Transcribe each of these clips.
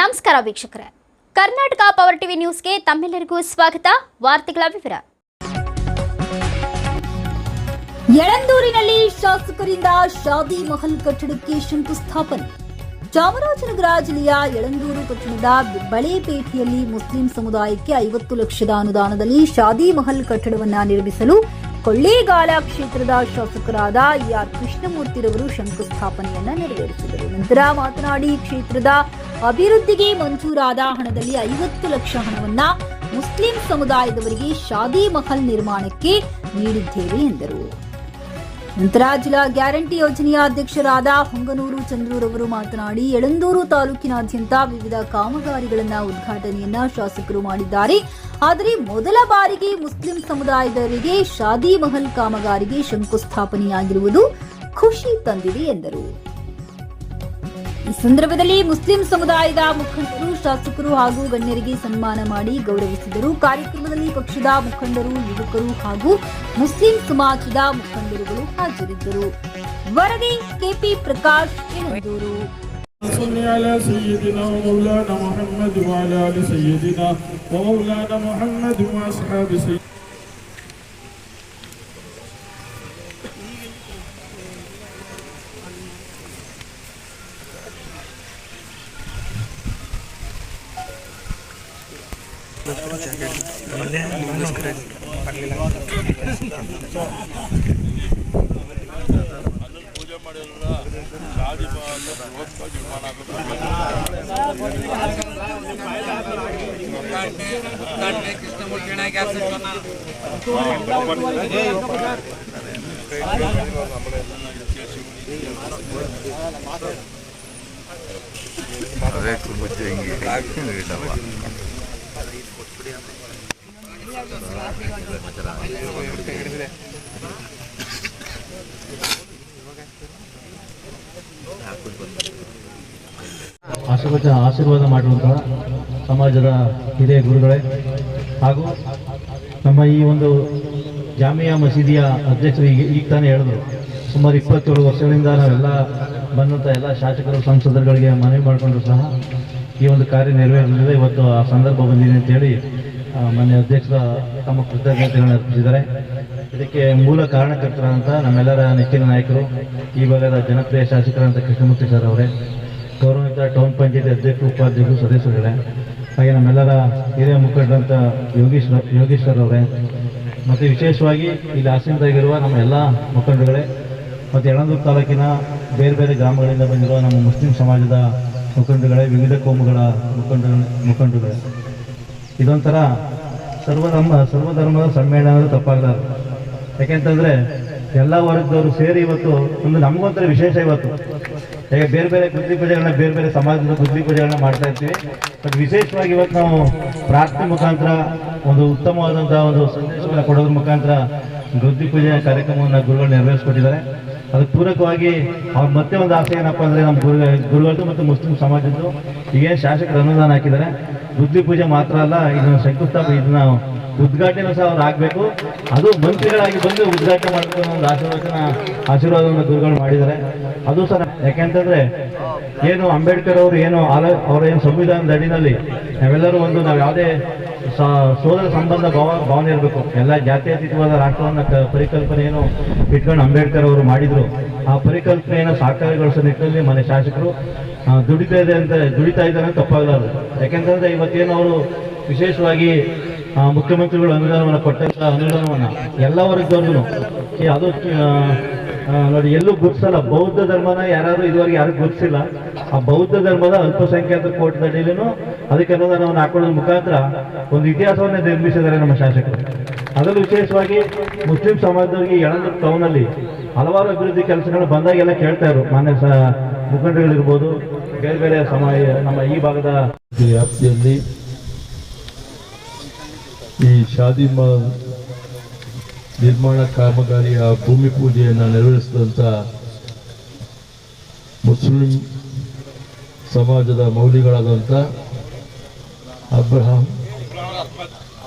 ನಮಸ್ಕಾರ ವೀಕ್ಷಕರೇ. Karnataka power TV ನ್ಯೂಸ್ಗೆ ತಮ್ಮೆಲ್ಲರಿಗೂ ಸ್ವಾಗತ. ವಾರ್ತೆಗಳ ವಿವರ. ಯಳಂದೂರಿನಲ್ಲಿ ಶಾಸಕರಿಂದ ಶಾದಿ ಮಹಲ್ ಕಟ್ಟಡಕ್ಕೆ ಶಂಕುಸ್ಥಾಪನೆ. ಚಾಮರಾಜನಗರ ಜಿಲ್ಲೆಯ ಯಳಂದೂರು ಪಟ್ಟಣದ ಬಳೆಪೇಟೆಯಲ್ಲಿ ಮುಸ್ಲಿಂ ಸಮುದಾಯಕ್ಕೆ ಐವತ್ತು ಲಕ್ಷದ ಅನುದಾನದಲ್ಲಿ ಶಾದಿ ಮಹಲ್ ಕಟ್ಟಡವನ್ನು ನಿರ್ಮಿಸಲು ಕೊಳ್ಳೇಗಾಲ ಕ್ಷೇತ್ರದ ಶಾಸಕರಾದ ಆರ್ ಕೃಷ್ಣಮೂರ್ತಿರವರು ಶಂಕುಸ್ಥಾಪನೆಯನ್ನ ನೆರವೇರಿಸಿದರು. ನಂತರ ಮಾತನಾಡಿ, ಕ್ಷೇತ್ರದ ಅಭಿವೃದ್ಧಿಗೆ ಮಂಜೂರಾದ ಹಣದಲ್ಲಿ ಐವತ್ತು ಲಕ್ಷ ಹಣವನ್ನ ಮುಸ್ಲಿಂ ಸಮುದಾಯದವರಿಗೆ ಶಾದಿ ಮಹಲ್ ನಿರ್ಮಾಣಕ್ಕೆ ನೀಡಿದ್ದೇವೆ ಎಂದರು. ನಂತರ ಜಿಲ್ಲಾ ಗ್ಯಾರಂಟಿ ಯೋಜನೆಯ ಅಧ್ಯಕ್ಷರಾದ ಹೊಂಗನೂರು ಚಂದ್ರೂರವರು ಮಾತನಾಡಿ, ಯಳಂದೂರು ತಾಲೂಕಿನಾದ್ಯಂತ ವಿವಿಧ ಕಾಮಗಾರಿಗಳನ್ನು ಉದ್ಘಾಟನೆಯನ್ನ ಶಾಸಕರು ಮಾಡಿದ್ದಾರೆ. ಆದರೆ ಮೊದಲ ಬಾರಿಗೆ ಮುಸ್ಲಿಂ ಸಮುದಾಯದವರಿಗೆ ಶಾದಿ ಮಹಲ್ ಕಾಮಗಾರಿಗೆ ಶಂಕುಸ್ಥಾಪನೆಯಾಗಿರುವುದು ಖುಷಿ ತಂದಿದೆ ಎಂದರು. ಈ ಸಂದರ್ಭದಲ್ಲಿ ಮುಸ್ಲಿಂ ಸಮುದಾಯದ ಮುಖಂಡರು ಶಾಸಕರು ಹಾಗೂ ಗಣ್ಯರಿಗೆ ಸನ್ಮಾನ ಮಾಡಿ ಗೌರವಿಸಿದರು ಕಾರ್ಯಕ್ರಮದಲ್ಲಿ ಪಕ್ಷದ ಮುಖಂಡರು ಯುವಕರು ಹಾಗೂ ಮುಸ್ಲಿಂ ಸಮಾಜದ ಮುಖಂಡರುಗಳು ಹಾಜರಿದ್ದರು ವರದಿ ಕೆಪಿ ಪ್ರಕಾಶ್ ಯಳಂದೂರು صل على سيدنا ومولانا محمد وعلى ال سيدنا ومولانا محمد واصحاب سيدنا ಕೃಷ್ಣಮೂರ್ತಿ ಗ್ಯಾಸ್ ಅದೇ ತುಂಬ ಇಲ್ಲವ ಆಶೀರ್ವಾದ ಮಾಡುವಂತಹ ಸಮಾಜದ ಹಿರಿಯ ಗುರುಗಳೇ. ಹಾಗೂ ನಮ್ಮ ಈ ಒಂದು ಜಾಮಿಯಾ ಮಸೀದಿಯ ಅಧ್ಯಕ್ಷರು ಈಗ ಈಗ ತಾನೇ ಹೇಳಿದ್ರು, ಸುಮಾರು ಇಪ್ಪತ್ತೇಳು ವರ್ಷಗಳಿಂದ ನಾವೆಲ್ಲ ಬಂದಂಥ ಎಲ್ಲ ಶಾಸಕರು, ಸಂಸದರುಗಳಿಗೆ ಮನವಿ ಮಾಡಿಕೊಂಡ್ರು ಸಹ ಈ ಒಂದು ಕಾರ್ಯ ನೆರವೇರಲಿದೆ ಇವತ್ತು ಆ ಸಂದರ್ಭ ಬಂದಿದೆ ಅಂತೇಳಿ ಮಾನ್ಯ ಅಧ್ಯಕ್ಷರ ತಮ್ಮ ಕೃತಜ್ಞತೆಗಳನ್ನು ಅರ್ಪಿಸಿದ್ದಾರೆ. ಇದಕ್ಕೆ ಮೂಲ ಕಾರಣಕರ್ತರಂತ ನಮ್ಮೆಲ್ಲರ ನೆಚ್ಚಿನ ನಾಯಕರು, ಈ ಭಾಗದ ಜನಪ್ರಿಯ ಶಾಸಕರಾದಂಥ ಕೃಷ್ಣಮೂರ್ತಿ ಸರ್ ಅವರೇ ಗೌರವಿತ ಟೌನ್ ಪಂಚಾಯತಿ ಅಧ್ಯಕ್ಷರು, ಉಪಾಧ್ಯಕ್ಷರು, ಸದಸ್ಯರುಗಳೇ, ಹಾಗೆ ನಮ್ಮೆಲ್ಲರ ಹಿರಿಯ ಮುಖಂಡರಂತ ಯೋಗೀಶ್ವರ್ ಯೋಗೀಶ್ವರ್ ಅವರೇ, ಮತ್ತು ವಿಶೇಷವಾಗಿ ಇಲ್ಲಿ ಆಸೀನರಾಗಿರುವ ನಮ್ಮ ಎಲ್ಲ ಮುಖಂಡರುಗಳೇ, ಮತ್ತು ಯಳಂದೂರು ತಾಲೂಕಿನ ಬೇರೆ ಬೇರೆ ಗ್ರಾಮಗಳಿಂದ ಬಂದಿರುವ ನಮ್ಮ ಮುಸ್ಲಿಂ ಸಮಾಜದ ಮುಖಂಡರುಗಳೇ, ವಿವಿಧ ಕೋಮುಗಳ ಮುಖಂಡ ಮುಖಂಡರುಗಳೇ. ಇದೊಂಥರ ಸರ್ವಧರ್ಮ ಸರ್ವಧರ್ಮದ ಅನ್ನೋದು ತಪ್ಪಾಗಲಾರದು. ಯಾಕೆಂತಂದ್ರೆ ಎಲ್ಲ ವರ್ಗದವರು ಸೇರಿ ಇವತ್ತು ಒಂದು ನಮಗೊಂಥರ ವಿಶೇಷ ಇವತ್ತು. ಈಗ ಬೇರೆ ಬೇರೆ ಗುದ್ಲಿ ಪೂಜೆಗಳನ್ನ ಬೇರೆ ಬೇರೆ ಸಮಾಜದ ಗುದ್ಲಿ ಪೂಜೆಗಳನ್ನ ಮಾಡ್ತಾ ಇರ್ತೀವಿ. ಬಟ್ ವಿಶೇಷವಾಗಿ ಇವತ್ತು ನಾವು ಪ್ರಾರ್ಥನೆ ಮುಖಾಂತರ ಒಂದು ಉತ್ತಮವಾದಂತಹ ಒಂದು ಸಂದೇಶಗಳನ್ನ ಕೊಡೋದ್ರ ಮುಖಾಂತರ ಗುದ್ಲಿ ಪೂಜೆ ಕಾರ್ಯಕ್ರಮವನ್ನು ಗುರುಗಳು ನೆರವೇರಿಸ್ಕೊಟ್ಟಿದ್ದಾರೆ. ಅದಕ್ಕೆ ಪೂರಕವಾಗಿ ಅವ್ರ ಮತ್ತೆ ಒಂದು ಆಸೆ ಏನಪ್ಪ ಅಂದ್ರೆ ನಮ್ಮ ಗುರು ಗುರುಗಳದ್ದು ಮತ್ತು ಮುಸ್ಲಿಂ ಸಮಾಜದ್ದು. ಈಗೇನು ಶಾಸಕರು ಅನುದಾನ ಹಾಕಿದ್ದಾರೆ. ಬುದ್ಧಿ ಪೂಜೆ ಮಾತ್ರ ಅಲ್ಲ, ಇದನ್ನು ಶಂಕುಸ್ಥಾಪನೆ, ಇದನ್ನ ಉದ್ಘಾಟನೆ ಸಹ ಅವ್ರು ಆಗಬೇಕು. ಅದು ಮಂತ್ರಿಗಳಾಗಿ ಬಂದು ಉದ್ಘಾಟನೆ ಮಾಡ್ಕೊಂಡು ಒಂದು ಆಶೀರ್ವಚನ, ಆಶೀರ್ವಾದವನ್ನು ಗುರುಗಳು ಮಾಡಿದ್ದಾರೆ. ಅದು ಸಹ ಯಾಕೆಂತಂದ್ರೆ ಏನು ಅಂಬೇಡ್ಕರ್ ಅವರು ಏನು ಆಲ ಅವರ ಏನು ಸಂವಿಧಾನದ ಅಡಿನಲ್ಲಿ ನಾವೆಲ್ಲರೂ ಒಂದು ನಾವು ಯಾವುದೇ ಸೋದರ ಸಂಬಂಧ ಭಾವ ಭಾವನೆ ಇರಬೇಕು. ಎಲ್ಲ ಜಾತ್ಯತೀತವಾದ ರಾಷ್ಟ್ರವನ್ನ ಪರಿಕಲ್ಪನೆಯನ್ನು ಇಟ್ಕೊಂಡು ಅಂಬೇಡ್ಕರ್ ಅವರು ಮಾಡಿದ್ರು. ಆ ಪರಿಕಲ್ಪನೆಯನ್ನು ಸಾಕಾರಗೊಳಿಸೋ ನಿಟ್ಟಿನಲ್ಲಿ ಮನೆ ಶಾಸಕರು ದುಡಿತಾ ಇದೆ ಅಂತ ದುಡಿತಾ ಇದ್ದಾರೆ ತಪ್ಪಾಗಲಾರದು. ಯಾಕೆಂತಂದ್ರೆ ಇವತ್ತೇನು ಅವರು ವಿಶೇಷವಾಗಿ ಮುಖ್ಯಮಂತ್ರಿಗಳು ಅನುದಾನವನ್ನು ಕೊಟ್ಟಂತ ಅನುದಾನವನ್ನು ಎಲ್ಲ ವರ್ಗದವ್ರಿಗೂ ಅದು ನೋಡಿ, ಎಲ್ಲೂ ಗುರುತಿಸಲ್ಲ. ಬೌದ್ಧ ಧರ್ಮನ ಯಾರಾದರೂ ಇದುವರೆಗೆ ಯಾರು ಗುರುತಿಸಿಲ್ಲ. ಆ ಬೌದ್ಧ ಧರ್ಮದ ಅಲ್ಪಸಂಖ್ಯಾತ ಕೋಟಿ ಅಡಿಯಲ್ಲೂ ಅದಕ್ಕೆ ಅನುದಾನವನ್ನು ಹಾಕೊಳ್ಳೋದ್ರ ಮುಖಾಂತರ ಒಂದು ಇತಿಹಾಸವನ್ನೇ ನಿರ್ಮಿಸಿದ್ದಾರೆ ನಮ್ಮ ಶಾಸಕರು. ಅದರಲ್ಲೂ ವಿಶೇಷವಾಗಿ ಮುಸ್ಲಿಂ ಸಮಾಜದವರಿಗೆ ಯಳಂದೂರು ಟೌನಲ್ಲಿ ಹಲವಾರು ಅಭಿವೃದ್ಧಿ ಕೆಲಸಗಳು ಬಂದಾಗೆಲ್ಲ ಕೇಳ್ತಾ ಇದ್ರು. ಮಾನ್ಯ ಸ ಮುಖಂಡರುಗಳಿರ್ಬೋದು ಬೇರೆ ಬೇರೆ ಸಮಯ, ನಮ್ಮ ಈ ಭಾಗದ ವ್ಯಾಪ್ತಿಯಲ್ಲಿ ಈ ಶಾದಿ ನಿರ್ಮಾಣ ಕಾಮಗಾರಿಯ ಭೂಮಿ ಪೂಜೆಯನ್ನು ನೆರವೇರಿಸಿದಂಥ ಮುಸ್ಲಿಂ ಸಮಾಜದ ಮೌಲಿಗಳಾದಂಥ ಅಬ್ರಹಾಂ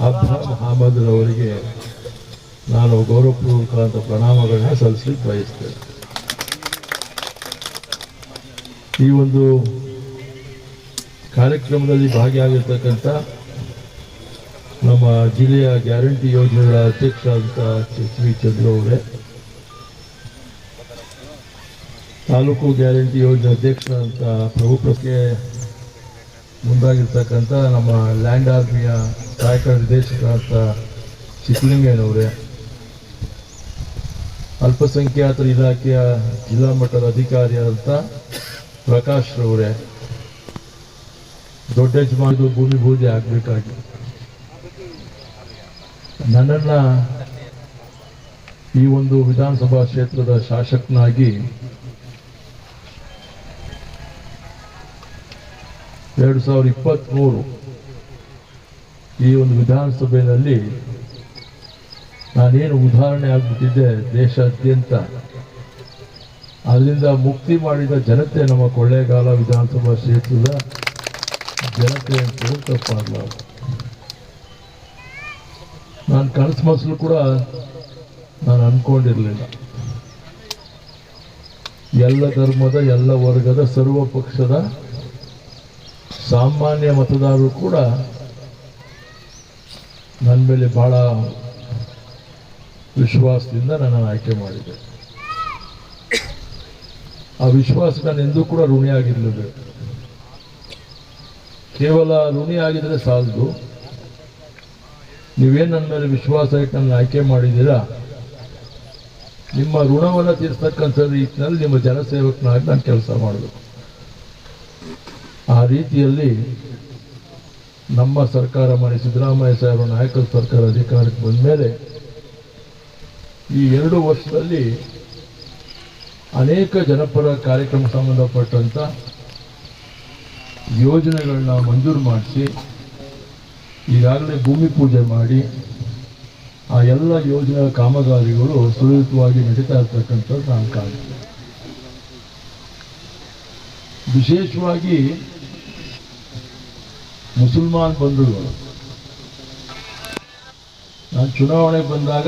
ಅಬ್ರಹಾಂ ಅಹಮದ್ರವರಿಗೆ ನಾನು ಗೌರವಪೂರ್ವಕವಾದ ಪ್ರಣಾಮಗಳನ್ನ ಸಲ್ಲಿಸಲಿಕ್ಕೆ ಬಯಸ್ತೇನೆ. ಈ ಒಂದು ಕಾರ್ಯಕ್ರಮದಲ್ಲಿ ಭಾಗಿಯಾಗಿರ್ತಕ್ಕಂಥ ನಮ್ಮ ಜಿಲ್ಲೆಯ ಗ್ಯಾರಂಟಿ ಯೋಜನೆಗಳ ಅಧ್ಯಕ್ಷ ಅಂತ ಶ್ರೀ ಚಂದ್ರು ಅವರೇ. ತಾಲೂಕು ಗ್ಯಾರಂಟಿ ಯೋಜನೆ ಅಧ್ಯಕ್ಷ ಅಂತ ಪ್ರಭುತ್ವಕ್ಕೆ ಮುಂದಾಗಿರ್ತಕ್ಕಂಥ ನಮ್ಮ ಲ್ಯಾಂಡ್ ಆರ್ಮಿಯ ಸಹಾಯಕ ನಿರ್ದೇಶಕರಾದಂಥ ಚಿಕ್ಕಲಿಂಗಯ್ಯನವರೇ. ಅಲ್ಪಸಂಖ್ಯಾತರ ಇಲಾಖೆಯ ಜಿಲ್ಲಾ ಮಟ್ಟದ ಅಧಿಕಾರಿಯಾದಂಥ ಪ್ರಕಾಶ್ ರವರೇ, ದೊಡ್ಡ ಯಜಮಾನದು ಭೂಮಿ ಪೂಜೆ ಆಗಬೇಕಾಗಿ. ನನ್ನನ್ನ ಈ ಒಂದು ವಿಧಾನಸಭಾ ಕ್ಷೇತ್ರದ ಶಾಸಕನಾಗಿ ಎರಡು ಸಾವಿರದ ಇಪ್ಪತ್ತ್ಮೂರು ಈ ಒಂದು ವಿಧಾನಸಭೆಯಲ್ಲಿ ನಾನೇನು ಉದಾಹರಣೆ ಆಗ್ಬಿಟ್ಟಿದ್ದೆ ದೇಶಾದ್ಯಂತ. ಅದರಿಂದ ಮುಕ್ತಿ ಮಾಡಿದ ಜನತೆ ನಮ್ಮ ಕೊಳ್ಳೇಗಾಲ ವಿಧಾನಸಭಾ ಕ್ಷೇತ್ರದ ಜನತೆ ಅಂತ ತಪ್ಪಾಗಲಾರ್ದು. ನಾನು ಕನಸು ಮನಸ್ಸು ಕೂಡ ನಾನು ಅನ್ಕೊಂಡಿರಲಿಲ್ಲ. ಎಲ್ಲ ಧರ್ಮದ, ಎಲ್ಲ ವರ್ಗದ, ಸರ್ವ ಪಕ್ಷದ ಸಾಮಾನ್ಯ ಮತದಾರರು ಕೂಡ ನನ್ನ ಮೇಲೆ ಬಹಳ ವಿಶ್ವಾಸದಿಂದ ನನ್ನನ್ನು ಆಯ್ಕೆ ಮಾಡಿದೆ ಆ ವಿಶ್ವಾಸ ನಾನು ಎಂದೂ ಕೂಡ ಋಣಿಯಾಗಿರಲಿಲ್ಲ ಕೇವಲ ಋಣಿ ಆಗಿದ್ರೆ ಸಾಲದು. ನೀವೇನು ನನ್ನ ಮೇಲೆ ವಿಶ್ವಾಸ ಇಟ್ಟು ನನ್ನ ಆಯ್ಕೆ ಮಾಡಿದ್ದೀರಾ? ನಿಮ್ಮ ಋಣವನ್ನು ತೀರಿಸ್ತಕ್ಕಂಥ ರೀತಿಯಲ್ಲಿ ನಿಮ್ಮ ಜನಸೇವಕನಾಗಿ ನಾನು ಕೆಲಸ ಮಾಡಬೇಕು ಆ ರೀತಿಯಲ್ಲಿ ನಮ್ಮ ಸರ್ಕಾರ ಮಾಡಿ ಸಿದ್ದರಾಮಯ್ಯ ಸಾಹೇಬರ ನಾಯಕರ ಸರ್ಕಾರ ಅಧಿಕಾರಕ್ಕೆ ಬಂದ ಮೇಲೆ ಈ ಎರಡು ವರ್ಷದಲ್ಲಿ ಅನೇಕ ಜನಪರ ಕಾರ್ಯಕ್ರಮ ಸಂಬಂಧಪಟ್ಟಂಥ ಯೋಜನೆಗಳನ್ನ ಮಂಜೂರು ಮಾಡಿಸಿ ಈಗಾಗಲೇ ಭೂಮಿ ಪೂಜೆ ಮಾಡಿ ಆ ಎಲ್ಲ ಯೋಜನೆ ಕಾಮಗಾರಿಗಳು ಸುಲಲಿತವಾಗಿ ನಡೀತಾ ಇರ್ತಕ್ಕಂಥದ್ದು ನಾನು ಕಾಣ್ತೀನಿ. ವಿಶೇಷವಾಗಿ ಮುಸಲ್ಮಾನ್ ಬಂಧುಗಳು. ನಾನು ಚುನಾವಣೆ ಬಂದಾಗ